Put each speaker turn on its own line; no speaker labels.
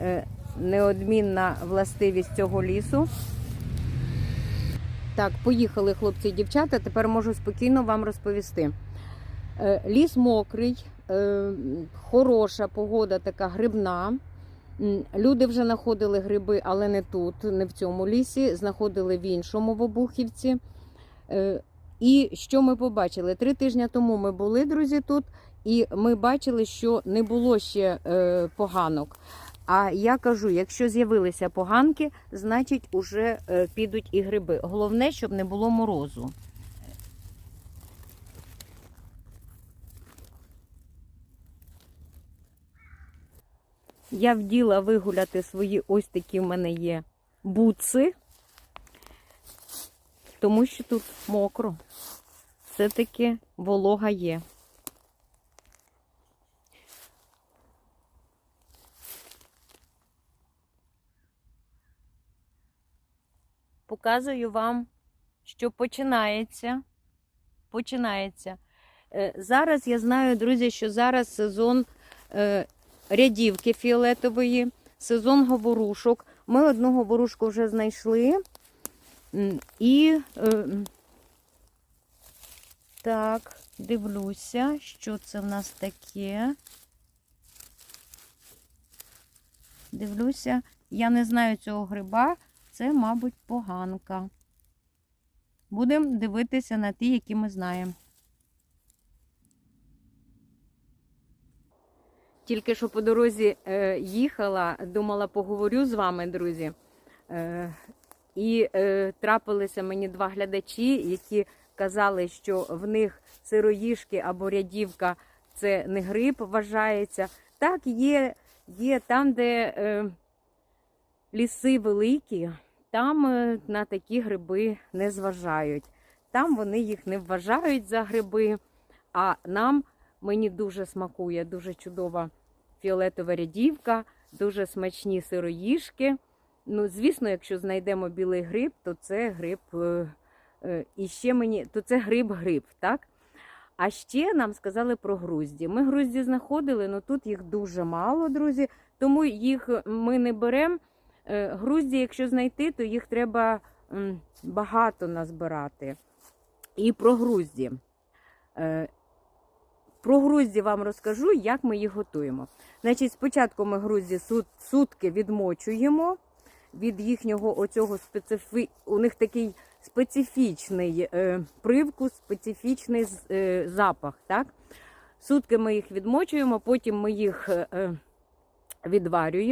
е, неодмінна властивість цього лісу. Так, поїхали хлопці і дівчата. Тепер можу спокійно вам розповісти. Е, Ліс мокрий, е, хороша погода, така грибна. Люди вже знаходили гриби, але не тут, не в цьому лісі. Знаходили в іншому в Обухівці. І що ми побачили? Три тижні тому ми були, друзі, тут, і ми бачили, що не було ще поганок. А я кажу, якщо з'явилися поганки, значить уже е, підуть і гриби. Головне, щоб не було морозу. Я вділа вигуляти свої ось такі в мене є буци, тому що тут мокро. Все-таки волога є. Показую вам, що починається. Починається. Е, Зараз я знаю, друзі, що зараз сезон е, рядівки фіолетової, сезон говорушок. Ми одну говорушку вже знайшли. І е, так, дивлюся, що це в нас таке. Дивлюся, я не знаю цього гриба, це, мабуть, поганка. Будемо дивитися на ті, які ми знаємо. Тільки що по дорозі е, їхала, думала, поговорю з вами, друзі. Е, і е, трапилися мені два глядачі, які казали, що в них сироїшки або рядівка це не гриб вважається. Так, є, є там, де ліси великі, там е, на такі гриби не зважають. Там вони їх не вважають за гриби, а нам мені дуже смакує, дуже чудова фіолетова рядівка, дуже смачні сироїшки. Ну, звісно, якщо знайдемо білий гриб, то це гриб. е, е, І ще мені, то це гриб-гриб, так? А ще нам сказали про грузді. Ми грузді знаходили, але тут їх дуже мало, друзі, тому їх ми не беремо. Е, Грузді, якщо знайти, то їх треба багато назбирати. І про грузді. Е, Про грузді вам розкажу, як ми їх готуємо. Значить, спочатку ми грузді сутки відмочуємо від їхнього оцього специфі... У них такий специфічний е, привкус, специфічний запах. Так? Сутки ми їх відмочуємо, потім ми їх відварюємо.